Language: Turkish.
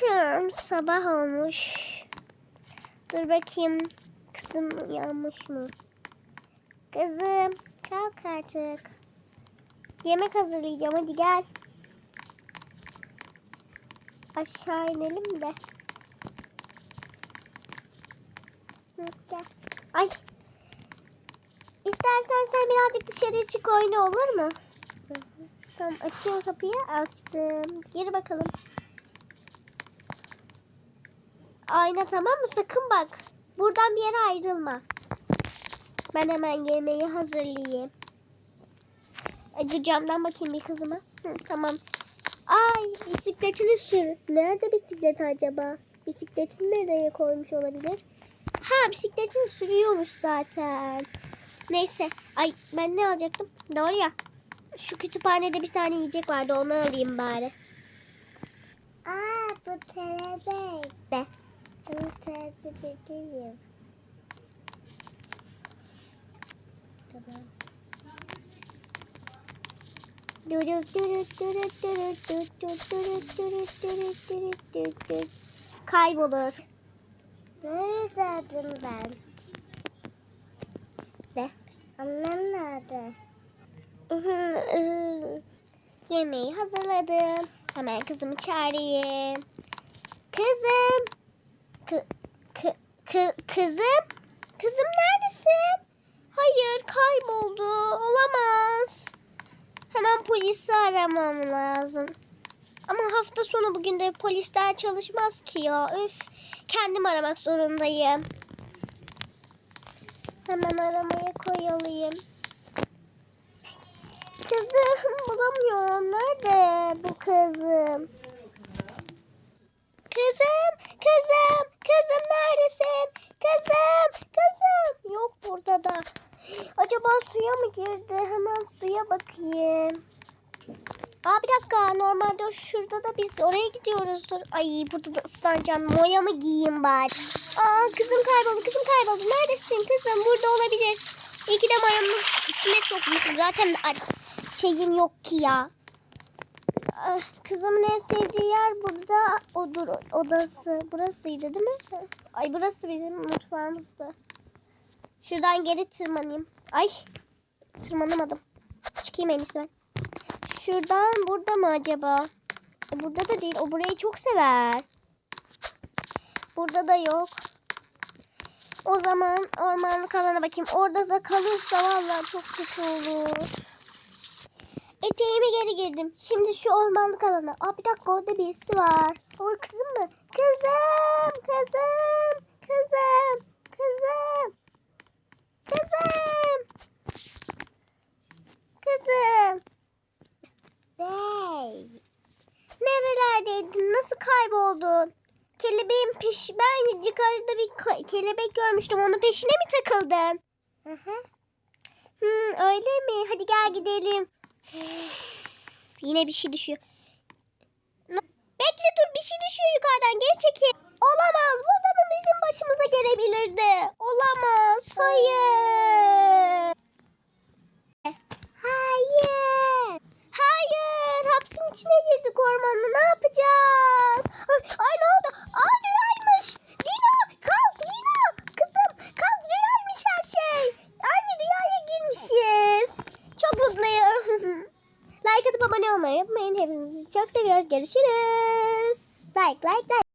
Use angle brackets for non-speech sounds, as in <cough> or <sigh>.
Hmm, sabah olmuş. Dur bakayım. Kızım uyanmış mı? Kızım kalk artık. Yemek hazırlayacağım hadi gel. Aşağı inelim de. Gel. Ay. İstersen sen birazcık dışarıya çık oyna olur mu? Hı hı. Tamam açıyorum kapıyı. Açtım. Gir bakalım. Ayna tamam mı? Sakın bak. Buradan bir yere ayrılma. Ben hemen yemeği hazırlayayım. Acı camdan bakayım bir kızıma. Hı, tamam. Ay bisikletini sür. Nerede bisiklet acaba? Bisikletini nereye koymuş olabilir? Ha bisikletini sürüyormuş zaten. Neyse. Ay ben ne alacaktım? Doğru ya. Şu kütüphanede bir tane yiyecek vardı. Onu alayım bari. Aa bu kelebek. Bunu edeyim. Tamam. Kaybolur. Neredeydim ben? De. Annem nerede? Yemeği hazırladım. Hemen kızımı çağırayım. Kı, kı, kızım. Kızım neredesin? Hayır kayboldu. Olamaz. Hemen polisi aramam lazım. Ama hafta sonu bugün de polisler çalışmaz ki ya. Öf. Kendim aramak zorundayım. Hemen aramaya koyalım. Kızım <laughs> bulamıyorum. Nerede bu kızım? Kızım, kızım, kızım neredesin? Kızım, kızım. Yok burada da. Acaba suya mı girdi? Hemen suya bakayım. Aa bir dakika. Normalde şurada da biz oraya gidiyoruzdur. Ay burada da ıslanacağım. Moya mı giyeyim bari? Aa kızım kayboldu. Kızım kayboldu. Neredesin kızım? Burada olabilir. İyi ki de mayamın içine sokmuşum. Zaten şeyim yok ki ya. Ah, Kızımın en sevdiği yer burada odur odası. Burasıydı değil mi? Ay burası bizim mutfağımızdı. Şuradan geri tırmanayım. Ay tırmanamadım. Çıkayım en ben. Şuradan burada mı acaba? E, burada da değil. O burayı çok sever. Burada da yok. O zaman ormanlık alana bakayım. Orada da kalırsa vallahi çok kötü olur. Eteğime geri girdim. Şimdi şu ormanlık alana. Aa bir dakika orada birisi var. O kızım mı? Kızım! Kızım! Kızım! Kızım! Kızım! Kızım! Bey. Nerelerdeydin? Nasıl kayboldun? Kelebeğin peş... Ben yukarıda bir kelebek görmüştüm. Onun peşine mi takıldın? Hı hı. Hmm, öyle mi? Hadi gel gidelim. <sighs> Yine bir şey düşüyor. Bekle dur bir şey düşüyor yukarıdan. Geri çekil. Olamaz. Bu da mı bizim başımıza gelebilirdi? Olamaz. Hayır. Hayır. Hayır. Hapsin girdik ormanda. Ne yapacağız? Ay, ay ne oldu? Aa rüyaymış. Lina kalk Lina. Kızım kalk rüyaymış her şey. Aynı rüyaya girmişiz. Çok mutluyum. <laughs> like atıp abone olmayı unutmayın. Hepinizi çok seviyoruz. Görüşürüz. Like like like.